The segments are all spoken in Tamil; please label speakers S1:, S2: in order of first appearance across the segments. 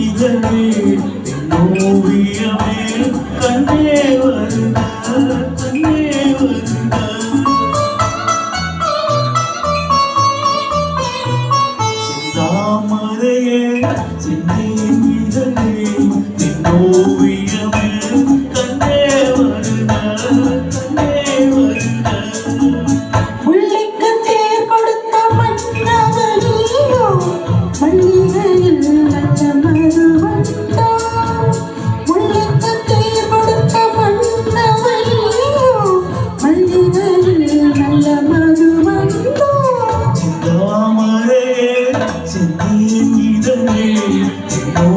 S1: இதழே ஓவியமே கண்ணே வருக கண்ணே வருக சிந்தாமரையே சிந்தேன்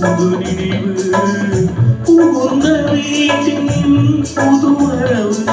S1: പുതുനിനിവ് പുകുന്ന വീട്ടിൻ പുതുവരവ്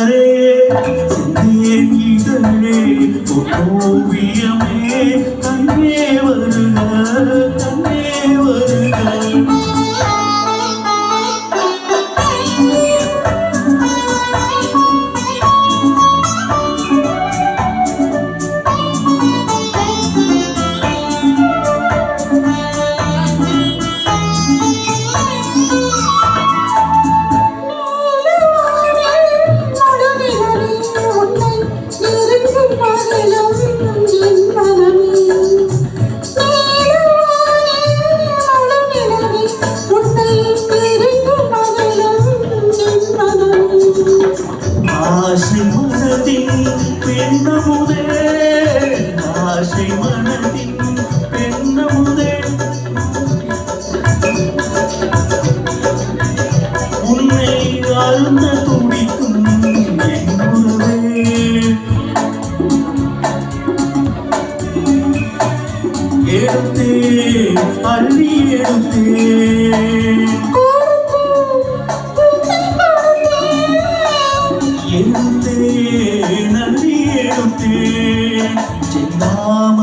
S1: செந்தாமரே செந்தேன் இதழே ஓவியமே கண்ணே வருக ആശിമുഖത്തിൽ പെണ്ണുമുതൽ அள்ளி எடுத்தேன். எடுத்தேன் அள்ளி எடுத்தேன். சின்னாம